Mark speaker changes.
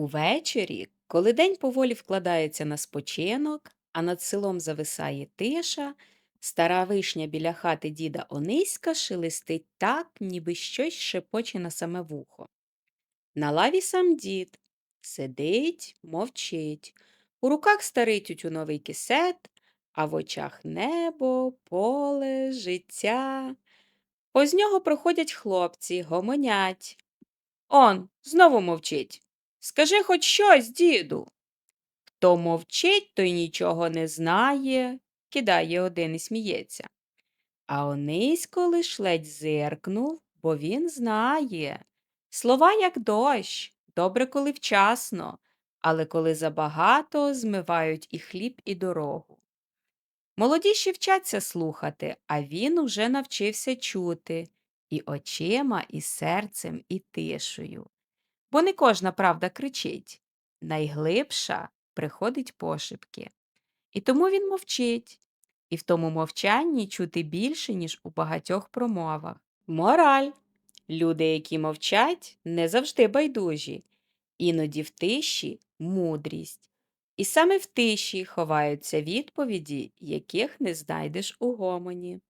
Speaker 1: Увечері, коли день поволі вкладається на спочинок, а над селом зависає тиша, стара вишня біля хати діда Ониська шелестить так, ніби щось шепоче на саме вухо. На лаві сам дід сидить, мовчить. У руках старий тютюновий кисет, а в очах небо, поле, життя. Поз нього проходять хлопці, гомонять. Он, знову мовчить. Скажи хоч щось, діду. Хто мовчить, той нічого не знає, кидає один і сміється. А Онисько лиш ледь зиркнув, бо він знає. Слова, як дощ, добре, коли вчасно, але коли забагато, змивають і хліб, і дорогу. Молоді ще вчаться слухати, а він уже навчився чути і очима, і серцем, і тишею. Бо не кожна правда кричить, найглибша приходить пошепки. І тому він мовчить, і в тому мовчанні чути більше, ніж у багатьох промовах. Мораль. Люди, які мовчать, не завжди байдужі, іноді в тиші мудрість. І саме в тиші ховаються відповіді, яких не знайдеш у гомоні.